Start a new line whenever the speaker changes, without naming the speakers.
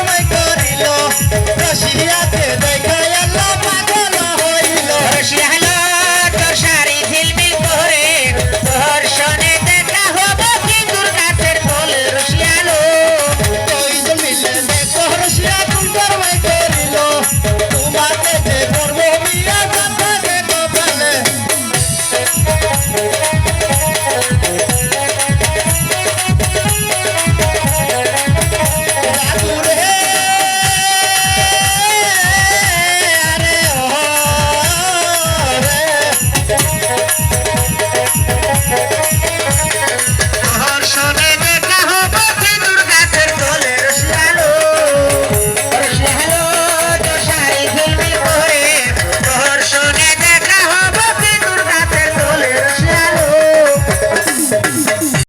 তোমায় করিল রসিয়াতে দেখ